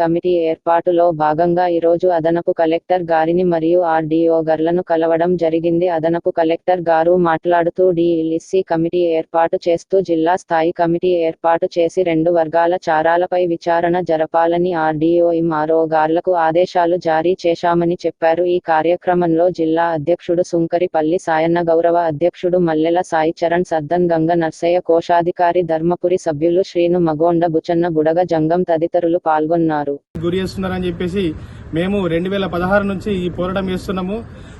Committee ఏర్పాటులో భాగంగా ఈరోజు అదనపు కలెక్టర్ గారిని మరియు ఆర్డీఓ గార్లను కలవడం జరిగింది. అదనపు కలెక్టర్ గారు మాట్లాడుతూ డిఎల్ఎస్సి కమిటీ ఏర్పాటు చేస్తూ జిల్లా స్థాయి కమిటీ ఏర్పాటు చేసి రెండు వర్గాల చారాలపై విచారణ జరపాలని ఆర్డీఓ ఎంఆర్ఓ గార్లకు ఆదేశాలు జారీ చేశామని చెప్పారు. ఈ కార్యక్రమంలో జిల్లా అధ్యక్షుడు సుంకరిపల్లి సాయన్న గౌరవ అధ్యక్షుడు మల్లెల సాయి చరణ్ సద్దన్ గంగ నర్సయ్య కోశాధికారి ధర్మపురి సభ్యులు శ్రీను మగోండ బుచన్న బుడగ జంగం తదితరులు పాల్గొన్నారు. గురి చేస్తున్నారని చెప్పేసి మేము రెండు వేల పదహారు నుంచి ఈ పోరాటం చేస్తున్నాము.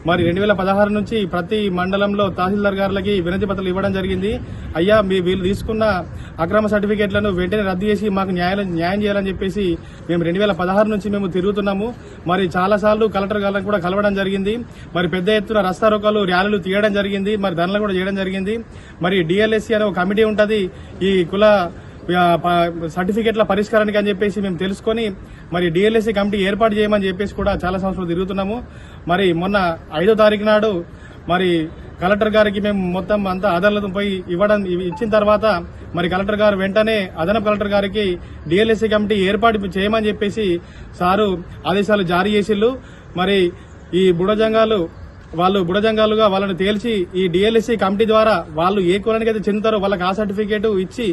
మరి రెండు వేల పదహారు నుంచి ప్రతి మండలంలో తహసీల్దార్ గారులకి వినతి పత్రాలు ఇవ్వడం జరిగింది. అయ్యా మీ వీళ్ళు తీసుకున్న అక్రమ సర్టిఫికేట్లను వెంటనే రద్దు చేసి మాకు న్యాయం న్యాయం చేయాలని చెప్పేసి మేము రెండు వేల పదహారు నుంచి మేము తిరుగుతున్నాము. మరి చాలా సార్లు కలెక్టర్ గారిని కూడా కలవడం జరిగింది. మరి పెద్ద ఎత్తున రస్తా రోకాలు ర్యాలీలు తీయడం జరిగింది. మరి ధరలు కూడా చేయడం జరిగింది. మరి డిఎల్ఎస్సీ అనే ఒక కమిటీ ఉంటుంది. ఈ కుల సర్టిఫికెట్ల పరిష్కారానికి అని చెప్పేసి మేము తెలుసుకొని మరి డిఎల్ఎస్సీ కమిటీ ఏర్పాటు చేయమని చెప్పేసి కూడా చాలా సంవత్సరాలు తిరుగుతున్నాము. మరి మొన్న ఐదో తారీఖు నాడు మరి కలెక్టర్ గారికి మేము మొత్తం అంతా ఆధారాలతో పోయి ఇవ్వడం ఇవి ఇచ్చిన తర్వాత మరి కలెక్టర్ గారు వెంటనే అదనపు కలెక్టర్ గారికి డిఎల్ఎస్సీ కమిటీ ఏర్పాటు చేయమని చెప్పేసి సారు ఆదేశాలు జారీ చేసిళ్ళు. మరి ఈ బుడజంగాలు వాళ్ళు బుడజంగాలుగా వాళ్ళని తేల్చి ఈ డిఎల్ఎస్సీ కమిటీ ద్వారా వాళ్ళు ఏ కులానికి అయితే చెందుతారో వాళ్ళకి ఆ సర్టిఫికేట్ ఇచ్చి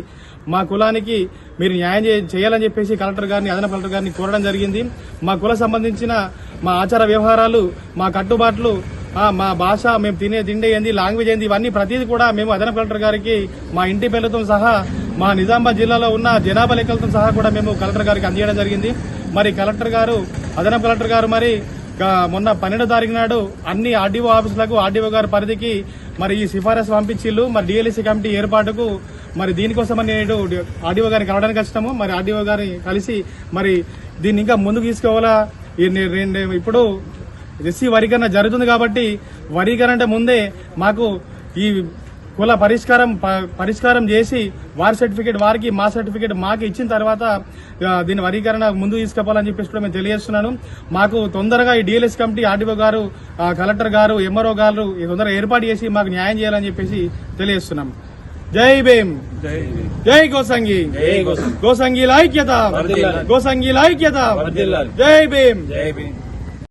మా కులానికి మీరు న్యాయం చేయాలని చెప్పేసి కలెక్టర్ గారిని అదనపు కలెక్టర్ గారిని కోరడం జరిగింది. మా కుల సంబంధించిన మా ఆచార వ్యవహారాలు మా కట్టుబాట్లు మా భాష మేము తినే తిండి ఏంది లాంగ్వేజ్ ఏంది ఇవన్నీ ప్రతిదీ కూడా మేము అదనపు కలెక్టర్ గారికి మా ఇంటి పిల్లలతో సహా మా నిజామాబాద్ జిల్లాలో ఉన్న జనాభా లెక్కలతో సహా కూడా మేము కలెక్టర్ గారికి అందజేయడం జరిగింది. మరి కలెక్టర్ గారు అదనపు కలెక్టర్ గారు మరి మొన్న పన్నెండో తారీఖు నాడు అన్ని ఆర్డీఓ ఆఫీసులకు ఆర్డీఓ గారి పరిధికి మరి ఈ సిఫారసు పంపించిల్లు మరి డిఎల్సీ కమిటీ ఏర్పాటుకు మరి దీనికోసం నేను ఆర్డీఓ గారిని కలవడానికి కష్టము మరి ఆర్డీఓ గారిని కలిసి మరి దీన్ని ఇంకా ముందుకు తీసుకోవాలా? నేను ఇప్పుడు ఎస్సీ వరీకరణ జరుగుతుంది కాబట్టి వరీకరణ అంటే ముందే మాకు ఈ కుల పరిష్కారం పరిష్కారం చేసి వారి సర్టిఫికేట్ వారికి మా సర్టిఫికేట్ మాకు ఇచ్చిన తర్వాత దీని వరీకరణ ముందు తీసుకుపోవాలని చెప్పేసి కూడా మేము తెలియజేస్తున్నాను. మాకు తొందరగా ఈ DLS committee RDO garu collector garu MRO garu తొందరగా ఏర్పాటు చేసి మాకు న్యాయం చేయాలని చెప్పేసి తెలియజేస్తున్నాం. జై భీమ్. జై గోసంగి. జై గోసంగి. ఐక్యత. గోసంగిల ఐక్యత. జై భీమ్. జై భీమ్.